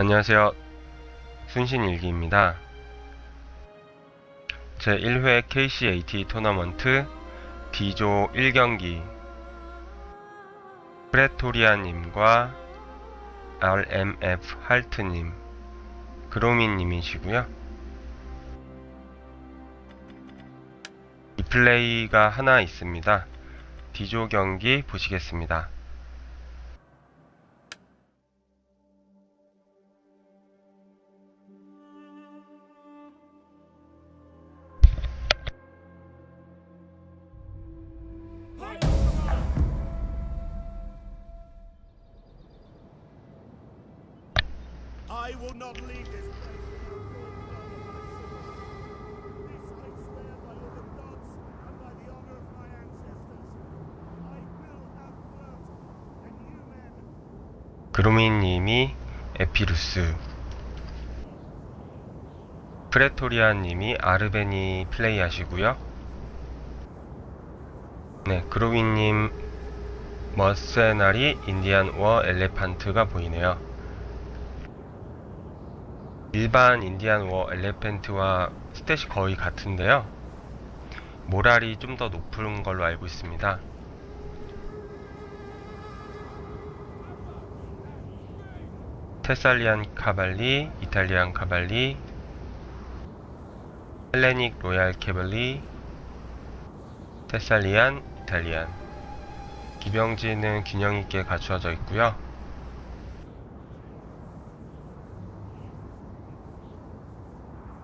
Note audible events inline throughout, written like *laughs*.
안녕하세요. 순신일기입니다. 제1회 KCAT 토너먼트 D조 1경기 프레토리아님과 RMF 할트님, 그로미님이시고요. 리플레이가 하나 있습니다. D조 경기 보시겠습니다. Have blood, and you men 그루미님이 에피루스 프레토리아님이 아르베니 플레이 하시고요. 네, 그루미님 머세나리 인디안 워 엘레판트가 보이네요. 일반 인디안 워 엘레판트와 스탯이 거의 같은데요. 모랄이 좀 더 높은 걸로 알고 있습니다. 테살리안 카발리, 이탈리안 카발리, 헬레닉 로얄 캐벌리, 테살리안, 이탈리안. 기병지는 균형 있게 갖추어져 있고요.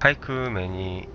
파이크맨이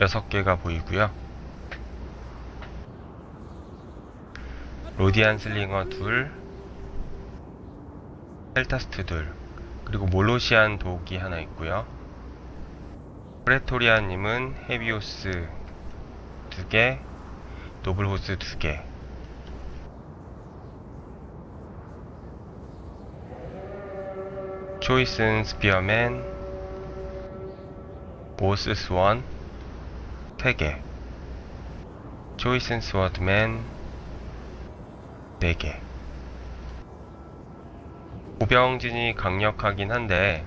여섯 개가 보이고요. 로디안 슬링어 둘, 헬타스트 둘, 그리고 몰로시안 독이 하나 있고요. 프레토리아님은 헤비오스 두 개, 노블 호스 두 개. 초이슨 스피어맨, 오스 스원, 3개 조이슨 스워드맨 4개 보병진이 강력하긴 한데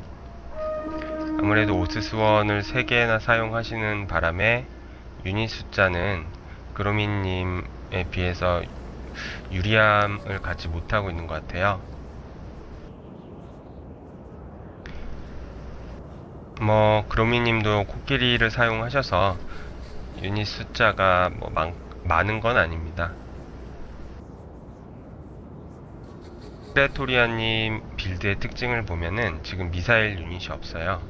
아무래도 오스스원을 3개나 사용하시는 바람에 유닛 숫자는 그로미님에 비해서 유리함을 갖지 못하고 있는 것 같아요 뭐 그로미님도 코끼리를 사용하셔서 유닛 숫자가 뭐 많, 많은 건 아닙니다. 프레토리아님 빌드의 특징을 보면은 지금 미사일 유닛이 없어요.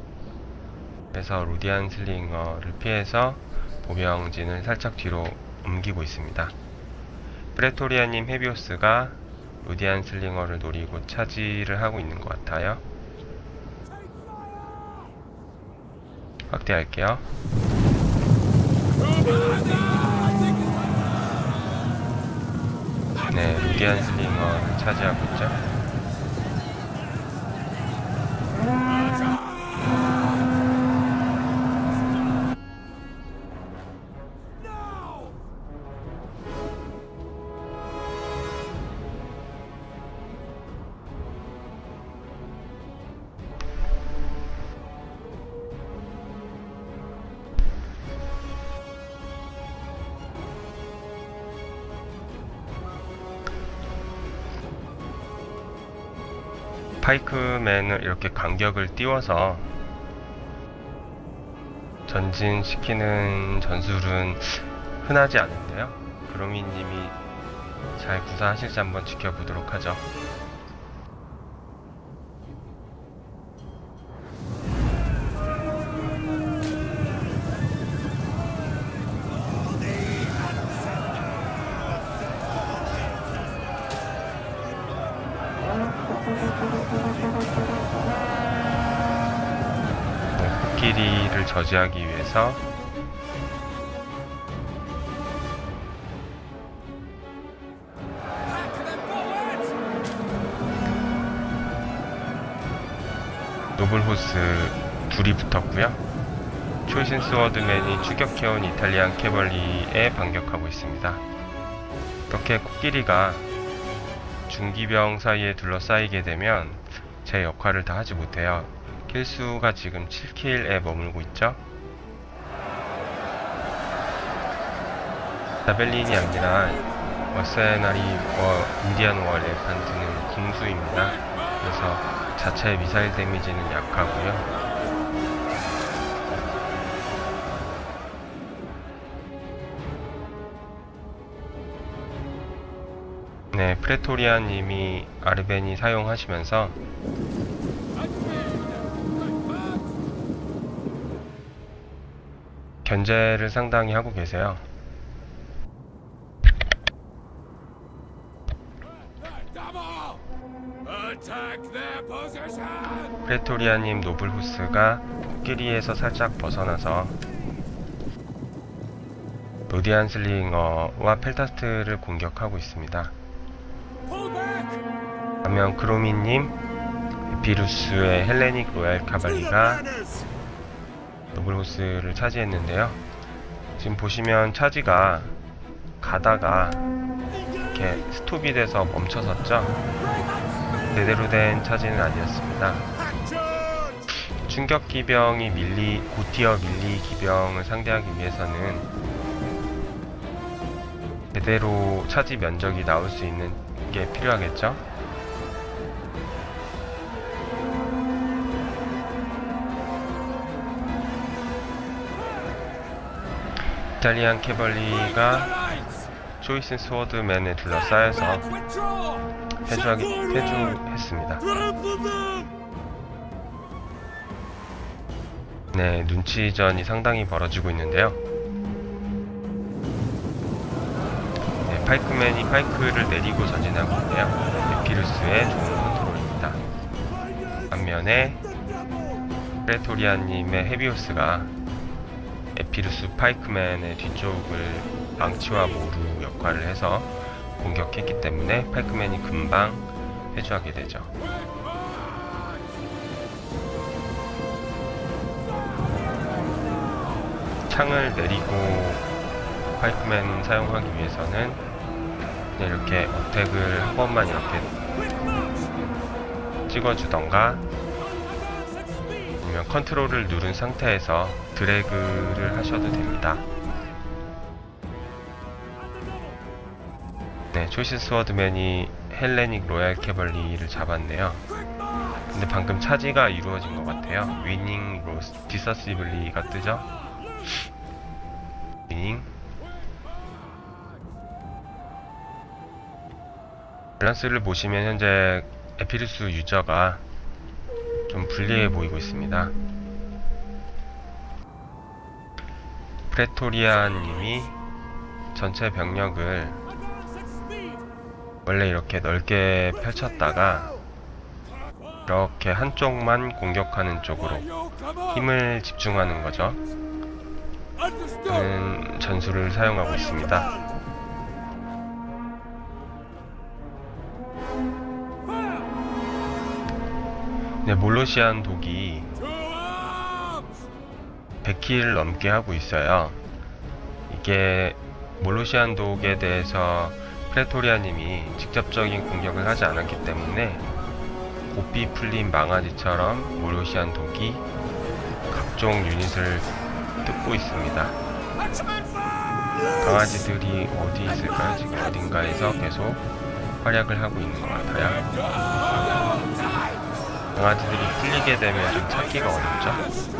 그래서 로디안 슬링어를 피해서 보병진을 살짝 뒤로 옮기고 있습니다. 프레토리아님 헤비오스가 로디안 슬링어를 노리고 차지를 하고 있는 것 같아요. 확대할게요. 네, 루디안 슬링어를 차지하고 있죠. 파이크맨을 이렇게 간격을 띄워서 전진시키는 전술은 흔하지 않은데요. 그로미님이 잘 구사하실지 한번 지켜보도록 하죠. 저지하기 위해서 노블호스 둘이 붙었고요. 초이신 스워드맨이 추격해온 이탈리안 캐벌리에 반격하고 있습니다. 이렇게 코끼리가 중기병 사이에 둘러싸이게 되면 제 역할을 다 하지 못해요. 킬수가 지금 7킬에 머물고 있죠. 자벨린이 아니라 머세나리 워 인디안 워 엘레판트는 궁수입니다. 그래서 자체 미사일 데미지는 약하고요. 네, 프레토리아님이 아르벤이 사용하시면서 견제를 상당히 하고 계세요. 프레토리아님 노블후스가 코끼리에서 살짝 벗어나서 로디안 슬링어와 펠타스트를 공격하고 있습니다. 반면 크로미님, 비루스의 헬레닉 로얄 카발리가! 노블호스를 차지했는데요. 지금 보시면 차지가 가다가 이렇게 스톱이 돼서 멈춰섰죠. 제대로 된 차지는 아니었습니다. 충격 기병이 밀리 고티어 밀리 기병을 상대하기 위해서는 제대로 차지 면적이 나올 수 있는 게 필요하겠죠. 이탈리안 캐벌리가! 초이스 스워드맨에 둘러싸여서. Trample them! 네, 눈치전이 상당히 벌어지고 있는데요. 네, 파이크맨이 파이크를 내리고 전진하고 있네요. 에피루스의 좋은 컨트롤입니다. 반면에 프레토리아님의 헤비오스가 에피루스 파이크맨의 뒤쪽을 망치와 모루 역할을 해서 공격했기 때문에 파이크맨이 금방 회수하게 되죠. 창을 내리고 파이크맨 사용하기 위해서는 이렇게 어택을 한 번만 이렇게 찍어주던가 아니면 컨트롤을 누른 상태에서 드래그를 하셔도 됩니다. 네, 초이스 스워드맨이 헬레닉 로얄 캐벌리를 잡았네요. 근데 방금 차지가 이루어진 것 같아요. 위닝 로스 디서시블리가 뜨죠? 위닝 밸런스를 보시면 현재 에피루스 유저가 좀 불리해 보이고 있습니다. 프레토리아님이 전체 병력을 원래 이렇게 넓게 펼쳤다가 이렇게 한쪽만 공격하는 쪽으로! 힘을 집중하는 거죠. 는 전술을 사용하고 있습니다. 네, 몰로시안 독이 To arms! 100킬 넘게 하고 있어요. 이게 몰로시안 독에 대해서 프레토리아님이 직접적인 공격을 하지 않았기 때문에 고삐 풀린 망아지처럼 몰로시안 독이 각종 유닛을 뜯고 있습니다. 강아지들이 어디 있을까요? 지금 어딘가에서 계속 활약을 하고 있는 것 같아요. 강아지들이 풀리게 되면 좀 찾기가 어렵죠?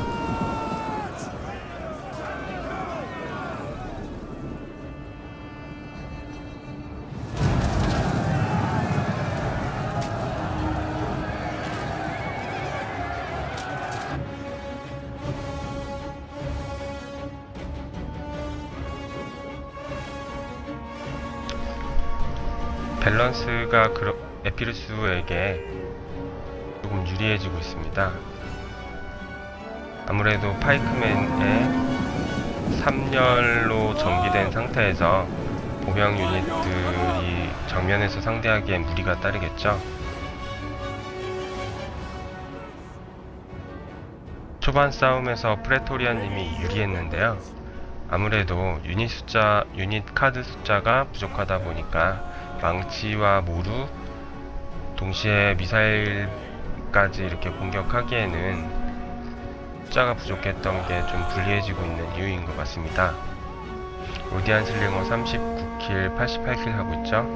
밸런스가 에피루스에게 유리해지고 있습니다. 아무래도 파이크맨의 3열로 전기된 상태에서 보병 유닛들이 정면에서 상대하기엔 무리가 따르겠죠. 초반 싸움에서 프레토리아님이 유리했는데요. 아무래도 유닛 숫자, 유닛 카드 숫자가 부족하다 보니까 망치와 모루, 동시에 미사일 까지 이렇게 공격하기에는 숫자가 부족했던 게 좀 불리해지고 있는 이유인 것 같습니다. 로디안 슬링어 39킬, 88킬 하고 있죠.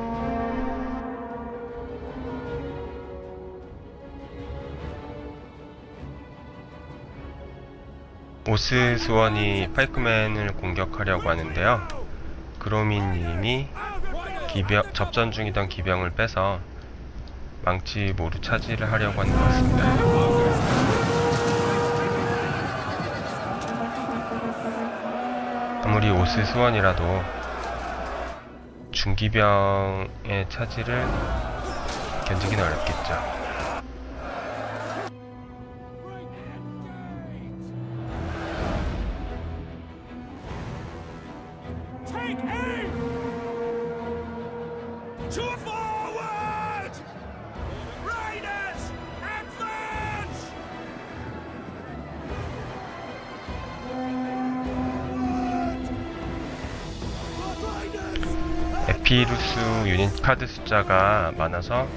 오스 스원이 파이크맨을 공격하려고 하는데요. 그로미님이 기병, 접전 중이던 기병을 빼서 망치 모루 차지를 하려고 하는 것 같습니다. 아무리 오스 스원이라도 중기병의 차지를 견디기는 어렵겠죠. Aim! 에피루스 유닛 카드 숫자가 많아서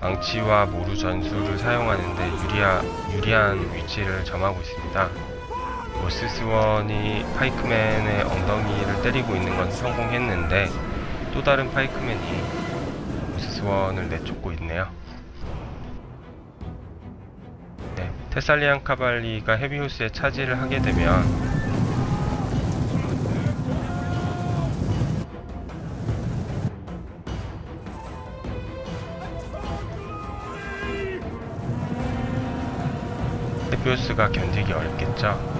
망치와 모루 전술을 사용하는데 유리하, 유리한 위치를 점하고 있습니다. 모스스원이 파이크맨의 엉덩이를 때리고 있는 건 성공했는데 또 다른 파이크맨이 모스스원을 내쫓고 있네요. 네, 테살리안 카발리가 헤비호스에 차지를 하게 되면 헤비호스가 견디기 어렵겠죠.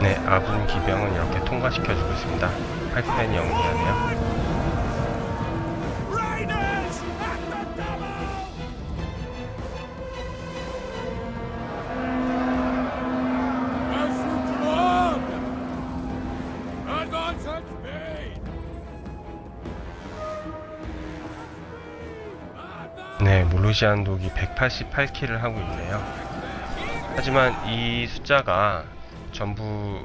네, 아군 기병은 이렇게 통과시켜주고 있습니다. 파이크맨이 영리하네요. 네, 몰루시안 독이 188킬을 하고 있네요. 하지만 이 숫자가 전부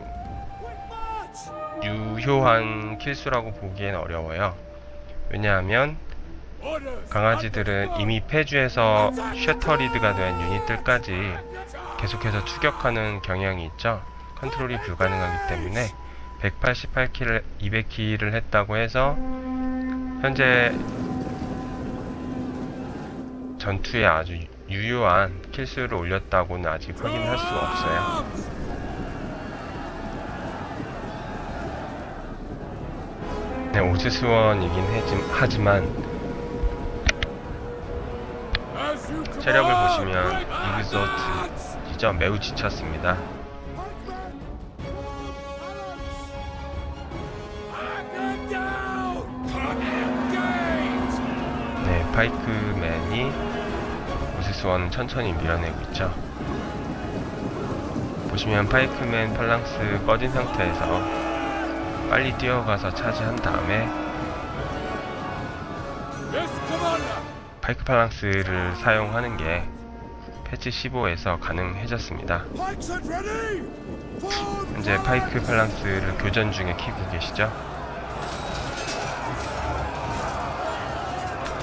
유효한 킬수라고 보기엔 어려워요. 왜냐하면! 강아지들은 이미 폐주에서 쉐터리드가 된 유닛들까지 계속해서 추격하는 경향이 있죠. 컨트롤이 불가능하기 때문에 188킬을 200킬을 했다고 해서 현재 전투에 아주 유효한 킬수를 올렸다고는 아직 확인할 수가 없어요. 네, 오즈스원이긴 해지- 하지만 체력을! 보시면 이그조트 진짜 매우 지쳤습니다. 네, 파이크 S1 천천히 밀어내고 있죠. 보시면 파이크맨 팔랑스 꺼진 상태에서 빨리 뛰어가서 차지한 다음에 파이크 팔랑스를 사용하는 게 패치 15에서 가능해졌습니다. 현재 파이크 팔랑스를 교전 중에 키고 계시죠?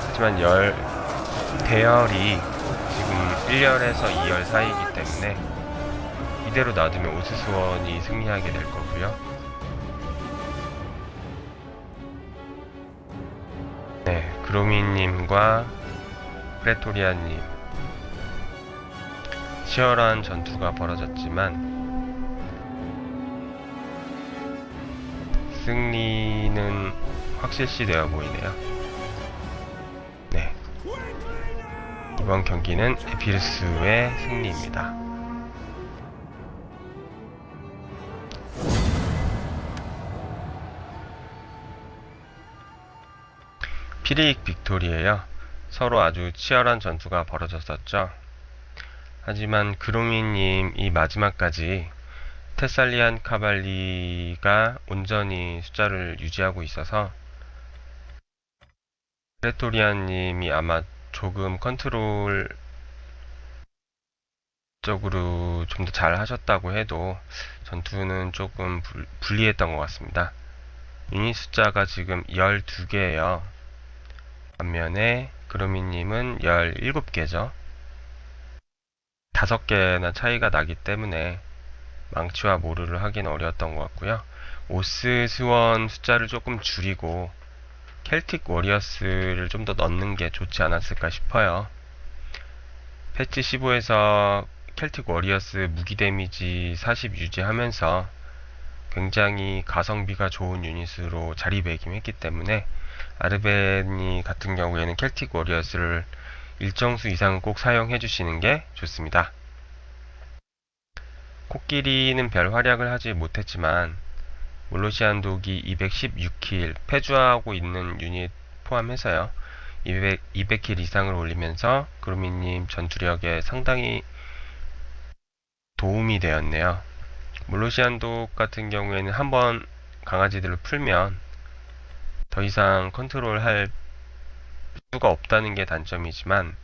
하지만 열 대열이 1열에서 2열 사이이기 때문에 이대로 놔두면 오스스원이 승리하게 될 거고요. 네, 그로미님과 프레토리아님 치열한 전투가 벌어졌지만 승리는 확실시 되어 보이네요. 이번 경기는 에피르스의 승리입니다. 피릭 빅토리에요. 서로 아주 치열한 전투가 벌어졌었죠. 하지만 그로미님 이 마지막까지 테살리안 카발리가 온전히 숫자를 유지하고 있어서 프레토리안님이 아마 조금 컨트롤 적으로 좀 더 잘 하셨다고 해도 전투는 조금 불, 불리했던 것 같습니다. 유닛 숫자가 지금 12개예요. 반면에 그루미님은 17개죠. 5개나 차이가 나기 때문에 망치와 모르를 하긴 어려웠던 것 같고요. 오스 스원 숫자를 조금 줄이고 켈틱 워리어스를 좀 더 넣는 게 좋지 않았을까 싶어요. 패치 15에서 켈틱 워리어스 무기 데미지 40 유지하면서 굉장히 가성비가 좋은 유닛으로 자리매김했기 때문에 아르베니 같은 경우에는 켈틱 워리어스를 일정 수 이상은 꼭 사용해 주시는 게 좋습니다. 코끼리는 별 활약을 하지 못했지만 몰로시안 독이 216킬 패주하고 있는 유닛 포함해서요 200, 200킬 이상을 올리면서 그루미님 전투력에 상당히 도움이 되었네요 몰로시안 독 같은 경우에는 한번 강아지들을 풀면 더 이상 컨트롤 할 수가 없다는 게 단점이지만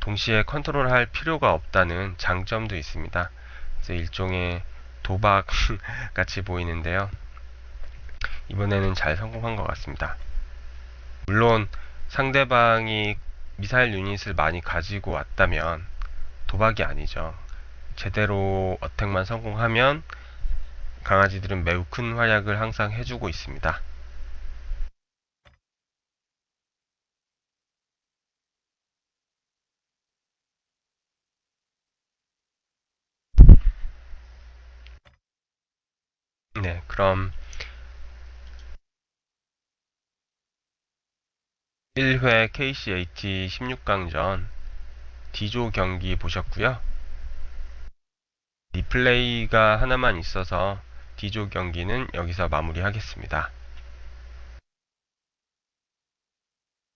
동시에 컨트롤 할 필요가 없다는 장점도 있습니다. 그래서 일종의 도박 *laughs* 같이 보이는데요. 이번에는 잘 성공한 것 같습니다. 물론 상대방이 미사일 유닛을 많이 가지고 왔다면 도박이 아니죠. 제대로 어택만 성공하면 강아지들은 매우 큰 활약을 항상 해주고 있습니다. 네, 그럼 1회 KCAT 16강전 D조 경기 보셨고요. 리플레이가 하나만 있어서 D조 경기는 여기서 마무리하겠습니다.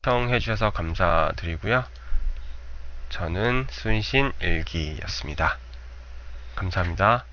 시청해주셔서 감사드리고요. 저는 순신 일기였습니다. 감사합니다.